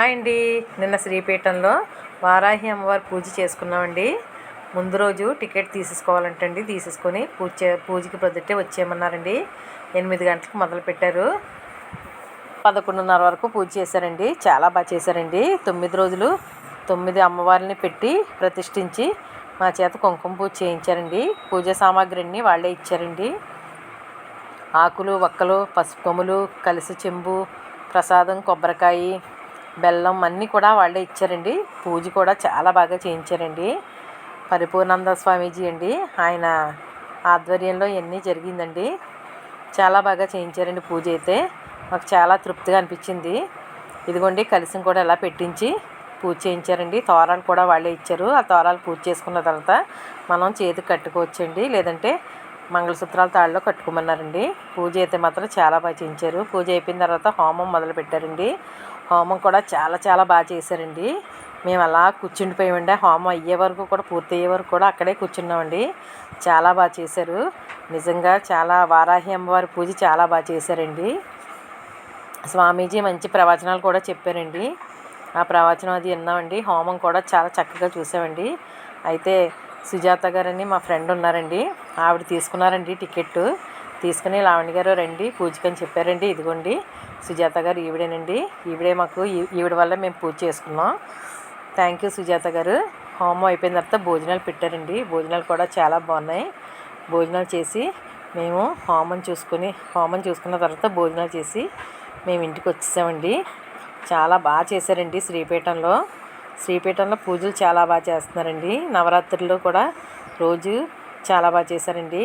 Hi అండి. నిన్న శ్రీపీఠంలో వారాహి అమ్మవారి పూజ చేసుకున్నామండి. ముందు రోజు టికెట్ తీసేసుకోవాలంటండి తీసేసుకొని పూజ పూజకి ప్రొద్దుటే వచ్చేయమన్నారండి. ఎనిమిది గంటలకు మొదలు పెట్టారు. పదకొండున్నర వరకు పూజ చేశారండి. చాలా బాగా చేశారండి. తొమ్మిది రోజులు తొమ్మిది అమ్మవారిని పెట్టి ప్రతిష్ఠించి మా చేత కుంకుమ పూజ చేయించారండి. పూజా సామాగ్రి అన్నీ వాళ్ళే ఇచ్చారండి. ఆకులు వక్కలు పసుపు కొమ్ములు కలిసి చెంబు ప్రసాదం కొబ్బరికాయ బెల్లం అన్నీ కూడా వాళ్ళే ఇచ్చారండి. పూజ కూడా చాలా బాగా చేయించారండి. పరిపూర్ణానంద స్వామీజీ అండి. ఆయన ఆధ్వర్యంలో ఇవన్నీ జరిగిందండి. చాలా బాగా చేయించారండి పూజ అయితే. మాకు చాలా తృప్తిగా అనిపించింది. ఇదిగోండి కలిసం కూడా ఎలా పెట్టించి పూజ చేయించారండి. తోరాలు కూడా వాళ్ళే ఇచ్చారు. ఆ తోరాలు పూజ చేసుకున్న తర్వాత మనం చేతికి కట్టుకోవచ్చండి. లేదంటే మంగళసూత్రాలు తాళ్ళలో కట్టుకోమన్నారండి. పూజ అయితే మాత్రం చాలా బాగా చేయించారు. పూజ అయిపోయిన తర్వాత హోమం మొదలు పెట్టారండి హోమం కూడా చాలా చాలా బాగా చేశారండి. మేము అలా కూర్చుండిపోయామండి. హోమం అయ్యే వరకు కూడా పూర్తి అయ్యే వరకు కూడా అక్కడే కూర్చున్నామండి. చాలా బాగా చేశారు. నిజంగా చాలా వారాహి అమ్మవారి పూజ చాలా బాగా చేశారండి. స్వామీజీ మంచి ప్రవచనాలు కూడా చెప్పారండి. ఆ ప్రవచనం అది విన్నామండి. హోమం కూడా చాలా చక్కగా చూసామండి. అయితే సుజాత గారని మా ఫ్రెండ్ ఉన్నారండి. ఆవిడ తీసుకున్నారండి టికెట్ తీసుకుని లావణ్య గారు రండి పూజకని చెప్పారండి. ఇదిగోండి సుజాత గారు ఈవిడేనండి. ఈవిడే మాకు ఈవిడ వల్ల మేము పూజ చేసుకున్నాం. థ్యాంక్ యూ సుజాత గారు. హోమం అయిపోయిన తర్వాత భోజనాలు పెట్టారండి. భోజనాలు కూడా చాలా బాగున్నాయి. భోజనాలు చేసి మేము హోమం చూసుకొని హోమం చూసుకున్న తర్వాత భోజనాలు చేసి మేము ఇంటికి వచ్చేసామండి. చాలా బాగా చేశారండి శ్రీపీఠంలో. శ్రీపీఠంలో పూజలు చాలా బాగా చేస్తున్నారండి. నవరాత్రుల్లో కూడా రోజు చాలా బాగా చేశారండి.